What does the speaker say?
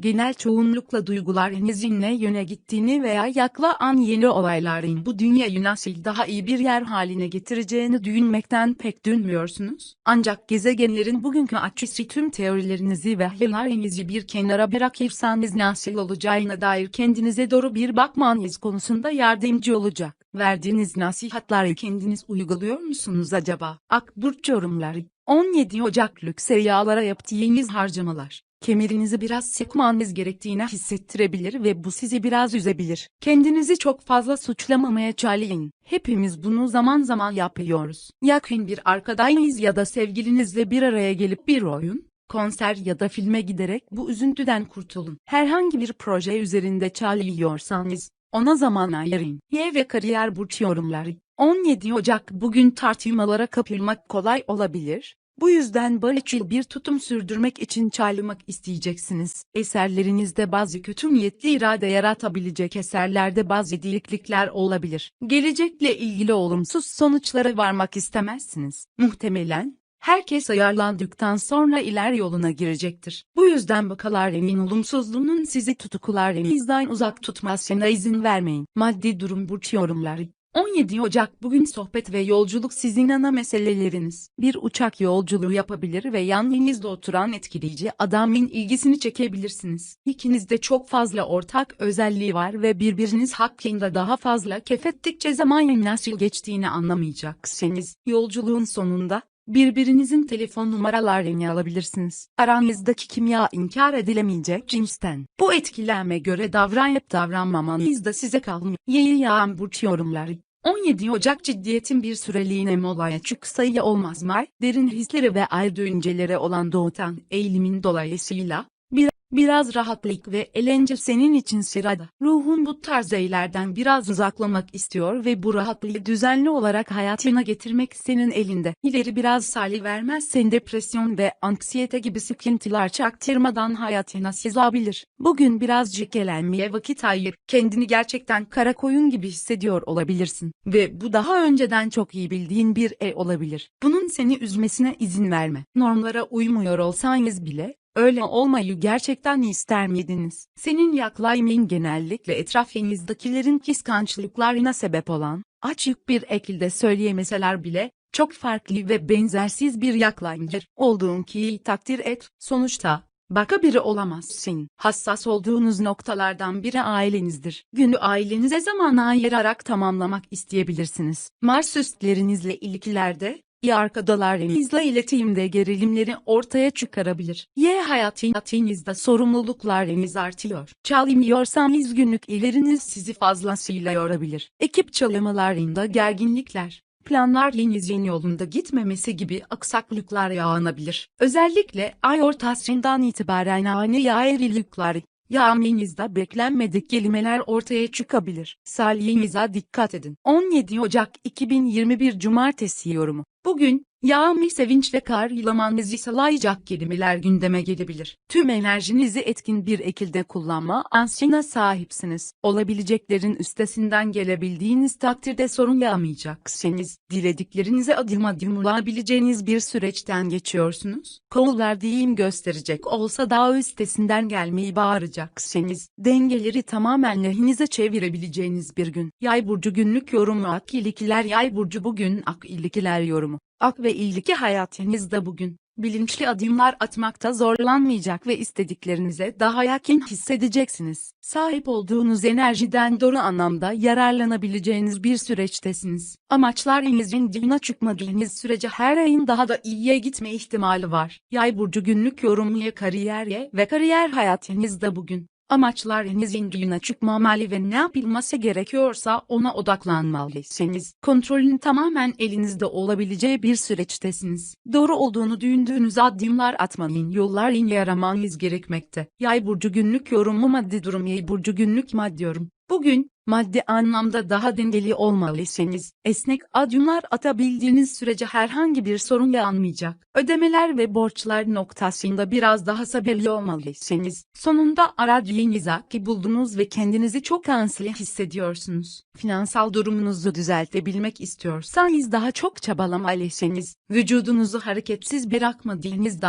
genel çoğunlukla duygularınızın ne yöne gittiğini veya yaklaşan yeni olayların bu dünyayı nasıl daha iyi bir yer haline getireceğini düşünmekten pek dönmüyorsunuz. Ancak gezegenlerin bugünkü açısı tüm teorilerinizi ve hayallerinizi bir kenara bırakırsanız nasıl olacağına dair kendinize doğru bir bakmanız konusunda yardımcı olacak. Verdiğiniz nasihatları kendiniz uyguluyor musunuz acaba? Akburç yorumları 17 Ocak lüks yağlara yaptığınız harcamalar kemerinizi biraz sıkmanız gerektiğini hissettirebilir ve bu sizi biraz üzebilir. Kendinizi çok fazla suçlamamaya çalışın. Hepimiz bunu zaman zaman yapıyoruz. Yakın bir arkadaşınız ya da sevgilinizle bir araya gelip bir oyun, konser ya da filme giderek bu üzüntüden kurtulun. Herhangi bir proje üzerinde çalışıyorsanız, ona zaman ayırın. Y ve kariyer burç yorumları. 17 Ocak bugün tartışmalara kapılmak kolay olabilir. Bu yüzden barışçıl bir tutum sürdürmek için çalışmak isteyeceksiniz. Eserlerinizde bazı kötü niyetli irade yaratabilecek eserlerde bazı değişiklikler olabilir. Gelecekle ilgili olumsuz sonuçlara varmak istemezsiniz. Muhtemelen, herkes ayarlandıktan sonra iler yoluna girecektir. Bu yüzden bakaların olumsuzluğunun sizi tutuklarınızdan uzak tutmasına izin vermeyin. Maddi durum burç yorumları. 17 Ocak bugün sohbet ve yolculuk sizin ana meseleleriniz. Bir uçak yolculuğu yapabilir ve yanınızda oturan etkileyici adamın ilgisini çekebilirsiniz. İkinizde çok fazla ortak özelliği var ve birbiriniz hakkında daha fazla kefettikçe zamanın nasıl geçtiğini anlamayacaksınız. Yolculuğun sonunda Birbirinizin telefon numaralarını alabilirsiniz. Aranızdaki kimya inkar edilemeyecek cinsten. Bu etkileme göre davranıp davranmamanız da size kalmıyor. Yeni yağan burç yorumları. 17 Ocak ciddiyetin bir süreliğine molaya çıksayı olmaz mı? Derin hisleri ve ay döncelere olan doğutan eğilimin dolayısıyla bir, biraz rahatlık ve eğlence senin için sırada. Ruhun bu tarz eylerden biraz uzaklamak istiyor ve bu rahatlığı düzenli olarak hayatına getirmek senin elinde. İleri biraz sali vermezsen depresyon ve anksiyete gibi sıkıntılar çaktırmadan hayatına sızabilir. Bugün birazcık eğlenmeye vakit ayır. Kendini gerçekten kara koyun gibi hissediyor olabilirsin. Ve bu daha önceden çok iyi bildiğin bir e olabilir. Bunun seni üzmesine izin verme. Normlara uymuyor olsanız bile, Öyle olmayı gerçekten ister miydiniz? Senin yaklaşımın genellikle etrafınızdakilerin kıskançlıklarına sebep olan, açık bir şekilde söyleyemeseler bile, çok farklı ve benzersiz bir yaklaşımdır. Olduğun ki takdir et, sonuçta, Baka biri olamazsın. Hassas olduğunuz noktalardan biri ailenizdir. Günü ailenize zaman ayırarak tamamlamak isteyebilirsiniz. Mars üstlerinizle ilgilerde, iyi arkadaşlarınızla iletişimde gerilimleri ortaya çıkarabilir. Y hayatınızda sorumluluklarınız artıyor. Çalmıyorsanız günlük ileriniz sizi fazlasıyla yorabilir. Ekip çalışmalarında gerginlikler, planlarınızın yolunda gitmemesi gibi aksaklıklar yağanabilir. Özellikle ay ortasından itibaren ani ayrılıklar, Yağminizde beklenmedik kelimeler ortaya çıkabilir. Salihinize dikkat edin. 17 Ocak 2021 Cumartesi yorumu. Bugün, yağmur sevinçle karlamanızı sağlayacak kelimeler gündeme gelebilir. Tüm enerjinizi etkin bir şekilde kullanma ansiyona sahipsiniz. Olabileceklerin üstesinden gelebildiğiniz takdirde sorun yaşamayacaksınız. Dilediklerinize adım adım ulaşabileceğiniz bir süreçten geçiyorsunuz. Konular diyeyim gösterecek olsa daha üstesinden gelmeyi bağıracaksınız. Dengeleri tamamen lehinize çevirebileceğiniz bir gün. Yay burcu günlük yorumu ak ilikiler yay burcu bugün ak ilikiler yorumu. Ak ve ilgili hayatınızda bugün, bilinçli adımlar atmakta zorlanmayacak ve istediklerinize daha yakın hissedeceksiniz. Sahip olduğunuz enerjiden doğru anlamda yararlanabileceğiniz bir süreçtesiniz. Amaçlarınızın dışına çıkmadığınız sürece her ayın daha da iyiye gitme ihtimali var. Yay burcu günlük yorumluya kariyerye ve kariyer hayatınızda bugün. Amaçlarınızın dışına çıkmamalı ve ne yapılması gerekiyorsa ona odaklanmalısınız. Kontrolün tamamen elinizde olabileceği bir süreçtesiniz. Doğru olduğunu düşündüğünüz adımlar atmanın yollarını yaramanız gerekmekte. Yay burcu günlük yorumu maddi durum yay burcu günlük maddi yorum. Bugün, maddi anlamda daha dengeli olmalısınız. Esnek adımlar atabildiğiniz sürece herhangi bir sorun yanmayacak. Ödemeler ve borçlar noktasında biraz daha sabırlı olmalısınız. Sonunda aradığınıza ki buldunuz ve kendinizi çok anslı hissediyorsunuz. Finansal durumunuzu düzeltebilmek istiyorsanız daha çok çabalamalısınız. Vücudunuzu hareketsiz bırakmadığınızda